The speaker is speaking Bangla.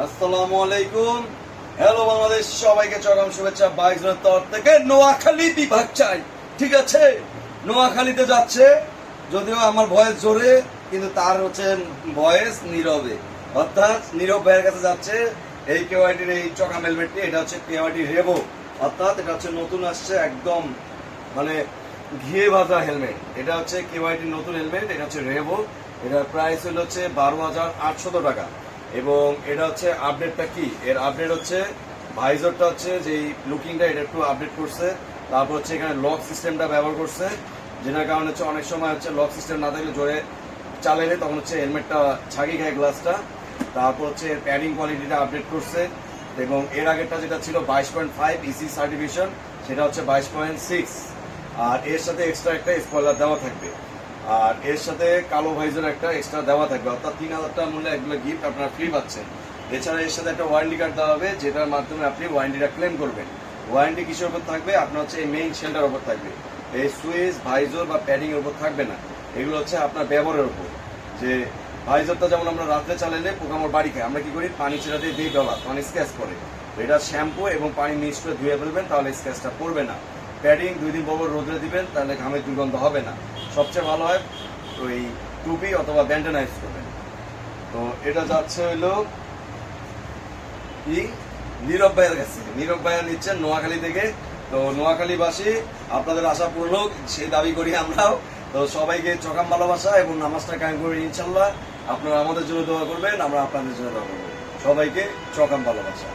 আসসালামু আলাইকুম। হ্যালো বাংলাদেশ, সবাইকে চরম শুভেচ্ছা। বাইক জনের তরফ থেকে নোয়াখালী বিভাগ চাই। ঠিক আছে? নোয়াখালীতে যাচ্ছে। যদিও আমার ভয়েস জোরে, কিন্তু তার হচ্ছে ভয়েস নীরবে। অর্থাৎ নীরব ভাইয়ের কাছে যাচ্ছে। এই কেওয়াইটির এই চকা হেলমেটটি এটা হচ্ছে কেওয়াইটি রেবো অর্থাৎ এটা হচ্ছে নতুন আসছে, একদম মানে ঘিয়ে ভাজা হেলমেট এটা হচ্ছে কেওয়াইটির নতুন হেলমেট এটা হচ্ছে রেবো এটার প্রাইস হলো হচ্ছে বারো হাজার আটশত টাকা। এবং এটা হচ্ছে আপডেটটা কি? এর আপডেট হচ্ছে ভাইজরটা হচ্ছে যে লুকিংটা এটা একটু আপডেট করছে। তারপর হচ্ছে এখানে লক সিস্টেমটা ব্যবহার করছে, যেটার কারণে হচ্ছে অনেক সময় হচ্ছে লক সিস্টেম না থাকলে জোরে চালাইলে তখন হচ্ছে হেলমেটটা ছাগি খায় গ্লাসটা। তারপর হচ্ছে এর প্যাডিং কোয়ালিটিটা আপডেট করছে এবং এর আগেরটা যেটা ছিল বাইশ পয়েন্ট ফাইভ ইসি সার্টিফিকেশন সেটা হচ্ছে বাইশ পয়েন্ট সিক্স আর এর সাথে এক্সট্রা একটা স্পয়লার দেওয়া থাকবে। আর এর সাথে কালো ভাইজার একটা এক্সট্রা দেওয়া থাকবে। অর্থাৎ তিন হাজার টাকা মূল্যে এগুলো গিফট আপনারা ফ্রি পাচ্ছেন। এছাড়া এর সাথে একটা ওয়ারেন্টি কার্ড দেওয়া হবে, যেটার মাধ্যমে আপনি ওয়ারেন্টিটা ক্লেম করবেন। ওয়ারেন্টি কিসের উপর থাকবে? আপনার হচ্ছে এই মেইন শেলটার উপর থাকবে। এই সুইচ, ভাইজর বা প্যাডিং এর উপর থাকবে না। এগুলো হচ্ছে আপনার ব্যবহারের উপর। যে ভাইজোরটা যেমন আমরা রাত্রে চালাইলে পোকামোর বাড়ি খাই আমরা কি করি? পানি ছেড়া দিয়ে ডলার পানি স্ক্যাচ করে। এটা শ্যাম্পু এবং পানি মিক্স করে ধুয়ে ফেলবেন, তাহলে স্ক্যাচটা পড়বে না। প্যাডিং দুই দিন পর রোদে দিবেন, তাহলে ঘামের দুর্গন্ধ হবে না। সবচেয়ে ভালো হয় ওই টুপি অথবা ব্যান্ডেনাইজ করবেন তো এটা যাচ্ছে হইল কি? নীরব ভাইয়ের কাছে নীরব ভাইয়া নিচ্ছেন নোয়াখালী থেকে। তো নোয়াখালীবাসী, আপনাদের আশা পূর্ণ সেই দাবি করি আমরাও। তো সবাইকে চকাম ভালোবাসা এবং নামাজটা কায়েম করি ইনশাল্লাহ। আপনারা আমাদের জন্য দোয়া করবেন, আমরা আপনাদের জন্য দোয়া করব। সবাইকে চকাম ভালোবাসা।